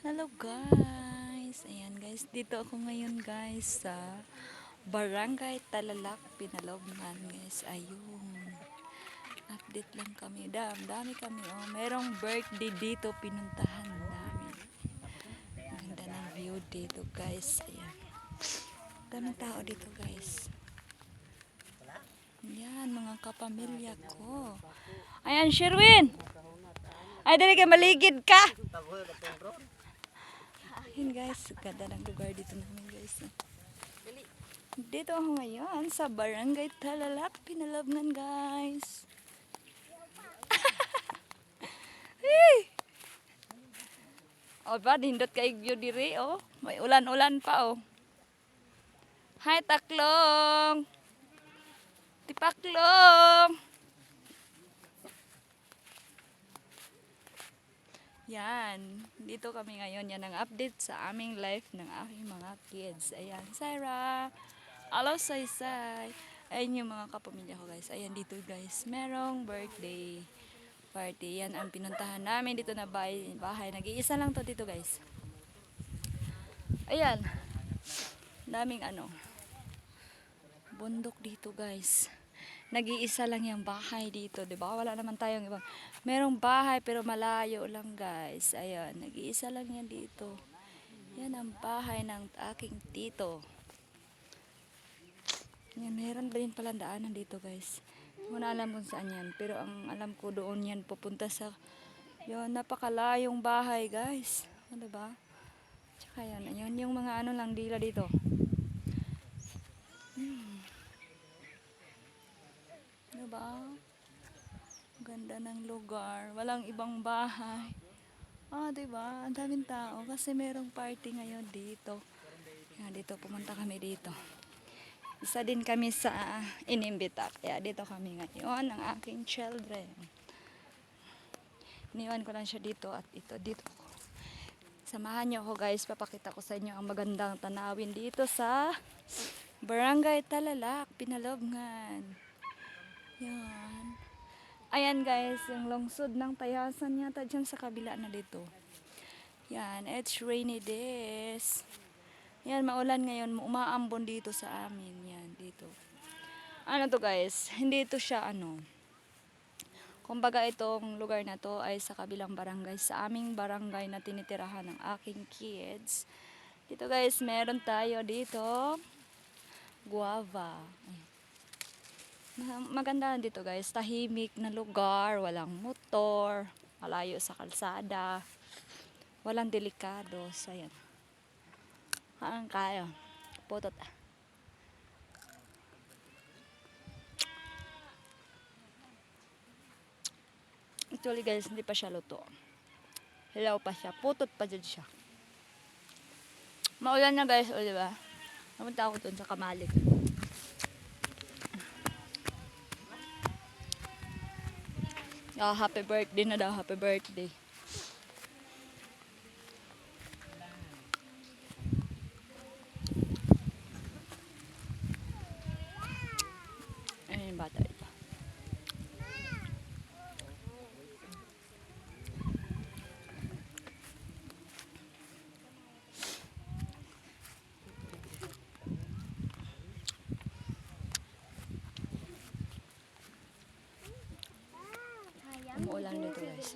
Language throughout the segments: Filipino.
Hello guys! Ayan guys, dito ako ngayon guys sa Barangay Talalak, Pinalobngan guys. Ayun. Update lang kami. Dam, dami kami oh. Merong birthday dito pinuntahan namin. Ganda ng view dito guys. Ayan. Daming tao dito guys. Yan, mga kapamilya ko. Ayan, Sherwin! Ay, dali ka, maligid ka! Ayun guys, ganda ng lugar dito namin guys. Dito ako ngayon sa Barangay Talalak, Pinalabnan guys. Hey! O ba, dindot kay view diri oh. May ulan-ulan pa oh. Hi taklong! Tipaklong! Yan. Dito kami ngayon. Yan ang update sa aming life ng aking mga kids. Ayan. Sarah. Hello, Saysay. Ayan yung mga kapamilya ko, guys. Ayan dito, guys. Merong birthday party. Yan ang pinuntahan namin dito na bahay. bahay. Nag-iisa lang to dito, guys. Ayan. Daming ano. Bundok dito, guys nag-iisa lang yung bahay dito, 'di ba? Wala naman tayong ibang. Merong bahay pero malayo lang, guys. Ayun, nag-iisa lang yan dito. Yan ang bahay ng aking tito. Yan, meron ba din pala daanan dito, guys? Na alam kung saan yan. Pero ang alam ko doon yan pupunta sa yun, napakalayong bahay, guys. O, diba? Tsaka yan, yun yung mga ano lang dila dito. Diba? Ganda ng lugar. Walang ibang bahay. Ah, diba? Ang daming tao. Kasi merong party ngayon dito. Kaya dito, pumunta kami dito. Isa din kami sa inimbita. Kaya dito kami ngayon, ang aking children. Iniwan ko lang siya dito at ito dito ko. Samahan niyo ako guys, papakita ko sa inyo ang magandang tanawin dito sa Barangay Talalak, Pinalobngan. Yan. Ayan guys, yung lungsod ng tayasan yata dyan sa kabila na dito. Yan, it's rainy days. Yan, maulan ngayon, umaambon dito sa amin. Yan, dito. Ano to guys, hindi ito siya ano. Kumbaga itong lugar na to ay sa kabilang barangay. Sa aming barangay na tinitirahan ng aking kids. Dito guys, meron tayo dito. Guava. Ayan. Ma- maganda dito guys, tahimik na lugar, walang motor, malayo sa kalsada, walang delikado, so yan. Haan kayo, putot ah. Actually guys, hindi pa siya luto. Hilaw pa siya, putot pa dyan siya. Maulan na guys, o diba? Namunta ako dun sa kamalig. Ah, happy birthday na daw, happy birthday. Ayun yung bata ito. Umuulan dito guys.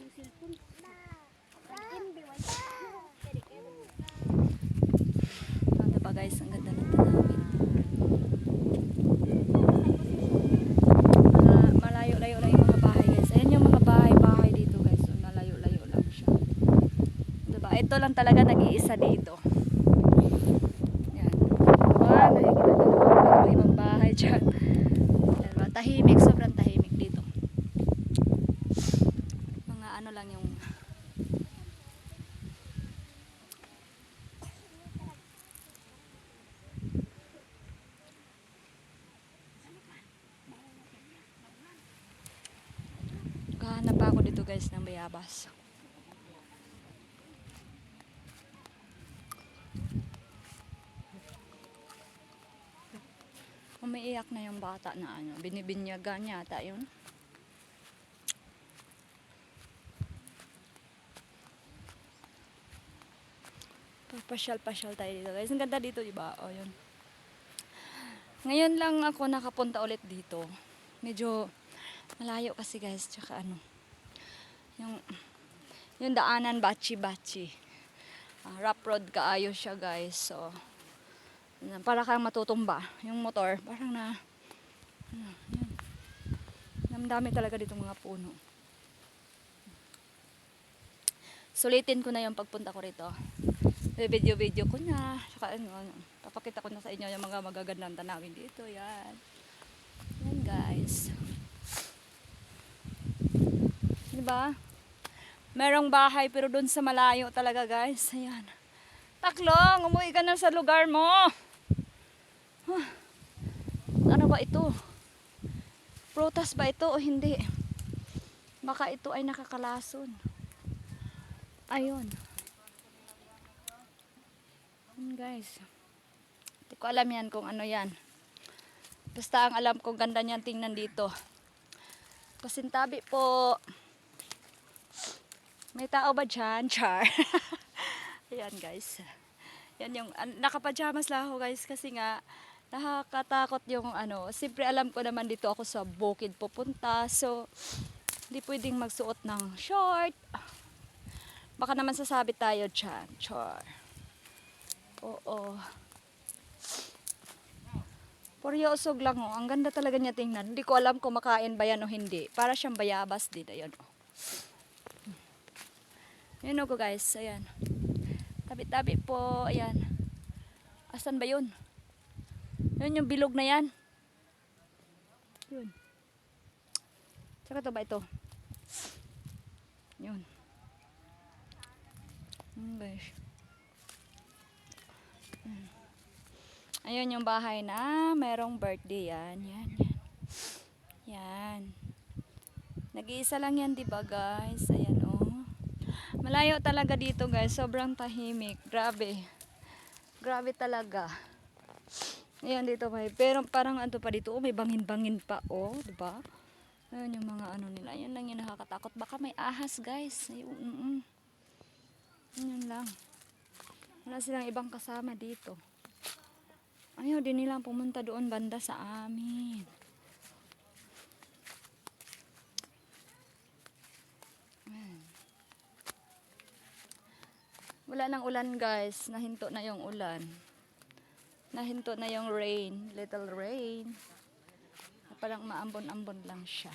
Ano ba guys, ang ganda ng tanawin. Mala- Malayo-layo lang yung mga bahay guys. Ayan yung mga bahay-bahay dito guys. So, malayo-layo lang siya. Diba? Ito lang talaga nag-iisa dito. Yan. Diba? Nakikita na ibang bahay dyan. Diba? Tahimik, sobrang tahimik dito. Mga ano lang yung Pa ako dito guys ng bayabas. Umiiyak na yung bata na ano, binibinyagan yata yun. Pasyal-pasyal tayo dito guys. Ang ganda dito, di ba? O, yun. Ngayon lang ako nakapunta ulit dito. Medyo malayo kasi guys. Tsaka ano, yung, yung daanan bachi-bachi. Ah, rough road kaayo siya guys. So, para kang matutumba. Yung motor, parang na, ano, yan. Ang dami talaga dito mga puno. Sulitin ko na yung pagpunta ko rito. Video-video ko na. Saka ano, ano, papakita ko na sa inyo yung mga magagandang tanawin dito. Yan. Yan guys. Diba? Merong bahay pero doon sa malayo talaga guys. Ayan. Taklong, umuwi ka na sa lugar mo. Huh. Ano ba ito? Prutas ba ito o hindi? Baka ito ay nakakalason. Ayun. Yun guys. Hindi ko alam yan kung ano yan. Basta ang alam ko ganda niyan tingnan dito. Pasintabi po. May tao ba dyan? Char. Ayan guys. Yan yung, an- nakapajamas lang ako guys kasi nga nakakatakot yung ano. Siyempre alam ko naman dito ako sa bukid pupunta. So, hindi pwedeng magsuot ng short. Baka naman sasabi tayo dyan. Char. Oo. Puryosog lang oh. Ang ganda talaga niya tingnan. Hindi ko alam kung makain ba yan o hindi. Para siyang bayabas din. Ayun oh. Yun ako guys. Ayan. Tabi-tabi po. Ayan. Asan ba yun? Yun yung bilog na yan. Yun. Tsaka to ba ito? Yun. Yun guys. Ayun yung bahay na merong birthday yan. Yan, yan. Yan. Nag-iisa lang yan, di ba guys? Ayan. Malayo talaga dito, guys. Sobrang tahimik. Grabe. Grabe talaga. Ayan, dito may. Pero parang ano pa dito, oh, may bangin-bangin pa, oh. Di ba? Ayun yung mga ano nila. Ayun lang yung nakakatakot. Baka may ahas, guys. Ayun, mm, mm. Yun lang. Wala silang ibang kasama dito. Ayaw din nilang pumunta doon banda sa amin. Wala nang ulan guys. Nahinto na yung ulan. Nahinto na yung rain. Little rain. Parang maambon-ambon lang siya.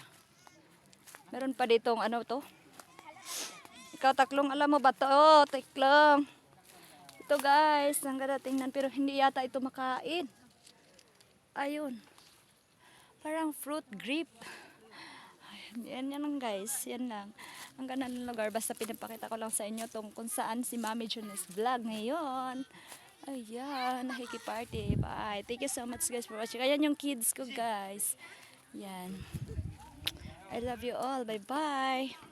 Meron pa ditong ano to? Ikaw taklong alam mo ba to? Oh, taklong. Ito guys, ang ganda tingnan pero hindi yata ito makain. Ayun. Parang fruit grape. Ayun, yan yan lang guys. Yan lang. Ang ganda ng lugar. Basta pinapakita ko lang sa inyo tong kung saan si Mami Junes vlog ngayon. Ayan, nakiki-party. Bye. Thank you so much guys for watching. Ayan yung kids ko guys. Yan. I love you all. Bye-bye.